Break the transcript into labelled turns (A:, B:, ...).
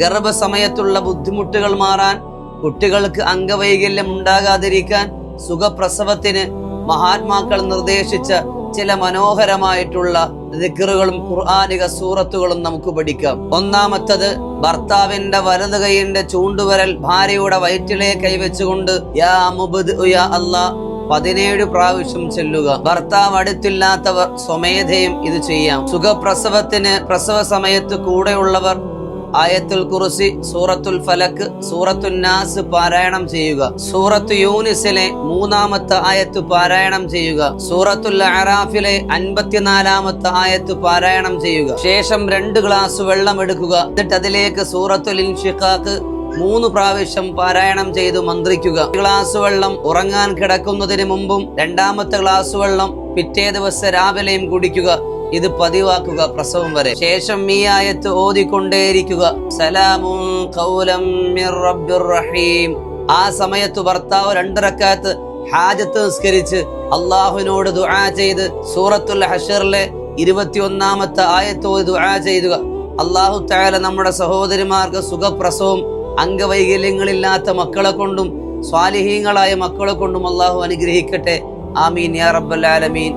A: ഗർഭസമയത്തുള്ള ബുദ്ധിമുട്ടുകൾ മാറാൻ കുട്ടികൾക്ക് അംഗവൈകല്യം ഉണ്ടാകാതിരിക്കാൻ സുഖപ്രസവത്തിന് മഹാത്മാക്കൾ നിർദ്ദേശിച്ച ചില മനോഹരമായിട്ടുള്ള ദിക്കറുകളും ഖുർആാനിക സൂറത്തുകളും നമുക്ക് പഠിക്കാം. ഒന്നാമത്തത് ഭർത്താവിന്റെ വലത് കൈയിന്റെ ചൂണ്ടുവരൽ ഭാര്യയുടെ വയറ്റിലെ കൈവച്ചുകൊണ്ട് യാ പതിനേഴ് പ്രാവശ്യം ചെല്ലുക. ഭർത്താവ് അടുത്തില്ലാത്തവർ സ്വമേധയും ഇത് ചെയ്യാം. സുഖപ്രസവത്തിന് പ്രസവ സമയത്ത് കൂടെയുള്ളവർ ആയത്തുൽ കുറിസി സൂറത്തുൽ ഫലക്ക് സൂറത്തുൽ നാസ് പാരായണം ചെയ്യുക. സൂറത്തു യൂനിസിലെ മൂന്നാമത്തെ ആയത്ത് പാരായണം ചെയ്യുക. സൂറത്തുൽ അറാഫിലെ അൻപത്തിനാലാമത്തെ ആയത്ത് പാരായണം ചെയ്യുക. ശേഷം രണ്ട് ഗ്ലാസ് വെള്ളം എടുക്കുക. എന്നിട്ട് അതിലേക്ക് സൂറത്തുൽ ഇൻഷിഖാക്ക് മൂന്ന് പ്രാവശ്യം പാരായണം ചെയ്ത് മന്ത്രിക്കുക. ഗ്ലാസ് വെള്ളം ഉറങ്ങാൻ കിടക്കുന്നതിന് മുമ്പും രണ്ടാമത്തെ ഗ്ലാസ് വെള്ളം പിറ്റേ ദിവസം രാവിലെയും കുടിക്കുക. ഇത് പതിവാക്കുക പ്രസവം വരെ. ശേഷം ഈ ആയത്ത് ഓതിക്കൊണ്ടേയിരിക്കുക. സലാമും കൗലം റഹീം. ആ സമയത്ത് ഭർത്താവ് രണ്ടിറക്കാത്ത് ഹാജത്ത് നിസ്കരിച്ച് അള്ളാഹുവിനോട് ദുആ ചെയ്ത് സൂറത്തുൽ ഹഷറിലെ ഇരുപത്തിയൊന്നാമത്തെ ആയത്ത് ഓതി ദുആ ചെയ്യുക. അള്ളാഹു താല നമ്മുടെ സഹോദരിമാർക്ക് സുഖപ്രസവം അംഗവൈകല്യങ്ങളില്ലാത്ത മക്കളെ കൊണ്ടും സ്വാലിഹീങ്ങളായ മക്കളെ കൊണ്ടും അള്ളാഹു അനുഗ്രഹിക്കട്ടെ. ആമീൻ യാ റബ്ബൽ ആലമീൻ.